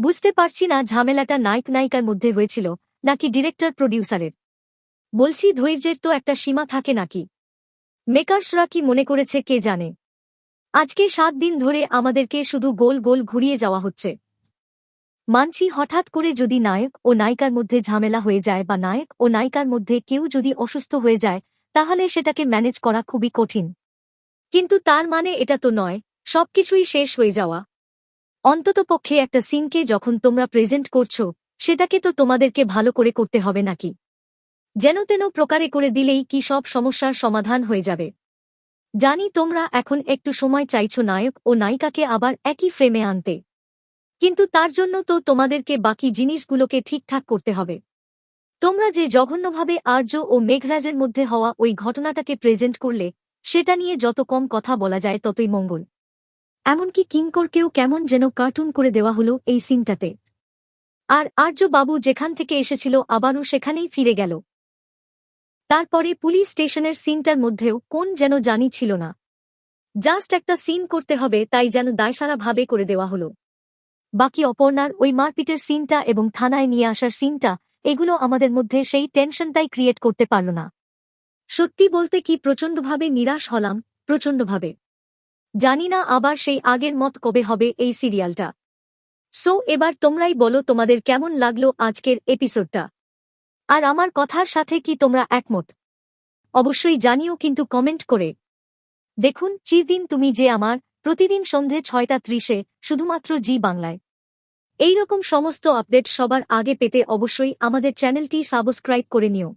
বুঝতে পারছি না ঝামেলাটা নায়ক নায়িকার মধ্যে হয়েছিল, নাকি ডিরেক্টর প্রডিউসারের। বলছি ধৈর্যের তো একটা সীমা থাকে নাকি। মেকার্সরা কি মনে করেছে কে জানে। আজকে সাত দিন ধরে আমাদেরকে শুধু গোল গোল ঘুরিয়ে যাওয়া হচ্ছে। মানছি হঠাৎ করে যদি নায়ক ও নায়িকার মধ্যে ঝামেলা হয়ে যায় বা নায়ক ও নায়িকার মধ্যে কেউ যদি অসুস্থ হয়ে যায়, তাহলে সেটাকে ম্যানেজ করা খুবই কঠিন। কিন্তু তার মানে এটা তো নয়, সবকিছুই শেষ হয়ে যাওয়া। অন্ততপক্ষে একটা সিনকে যখন তোমরা প্রেজেন্ট করছ, সেটাকে তো তোমাদেরকে ভালো করে করতে হবে নাকি? যেন তেন প্রকারে করে দিলেই কি সব সমস্যার সমাধান হয়ে যাবে। জানি তোমরা এখন একটু সময় চাইছো নায়ক ও নায়িকাকে আবার একই ফ্রেমে আনতে। কিন্তু তার জন্য তো তোমাদেরকে বাকি জিনিসগুলোকে ঠিকঠাক করতে হবে। তোমরা যে জঘন্যভাবে আর্য ও মেঘরাজের মধ্যে হওয়া ওই ঘটনাটাকে প্রেজেন্ট করলে, সেটা নিয়ে যত কম কথা বলা যায় ততই মঙ্গল। এমনকি কিঙ্করকেও কেমন যেন কার্টুন করে দেওয়া হলো এই সিনটাতে। আর আর্য বাবু যেখান থেকে এসেছিল আবারও সেখানেই ফিরে গেল। তারপরে পুলিশ স্টেশনের সিনটার মধ্যেও কোন যেন জানি ছিল না। জাস্ট একটা সিন করতে হবে তাই যেন দায়সারাভাবে করে দেওয়া হলো। বাকি অপর্ণার ওই মারপিটের সিনটা এবং থানায় নিয়ে আসার সিনটা, এগুলো আমাদের মধ্যে সেই টেনশনটাই ক্রিয়েট করতে পারল না। সত্যি বলতে কি প্রচণ্ডভাবে নিরাশ হলাম, প্রচণ্ডভাবে। জানি না আবার সেই আগের মত কবে হবে এই সিরিয়ালটা। সো এবার তোমরাই বলো তোমাদের কেমন লাগল আজকের এপিসোডটা। আর আমার কথার সাথে কি তোমরা একমত? অবশ্যই জানিও কিন্তু কমেন্ট করে। দেখুন, চিরদিন তুমি যে আমার প্রতিদিন সন্ধে ছয়টা ত্রিশে শুধুমাত্র জি বাংলায়। এই রকম সমস্ত আপডেট সবার আগে পেতে অবশ্যই আমাদের চ্যানেলটি সাবস্ক্রাইব করে নিও।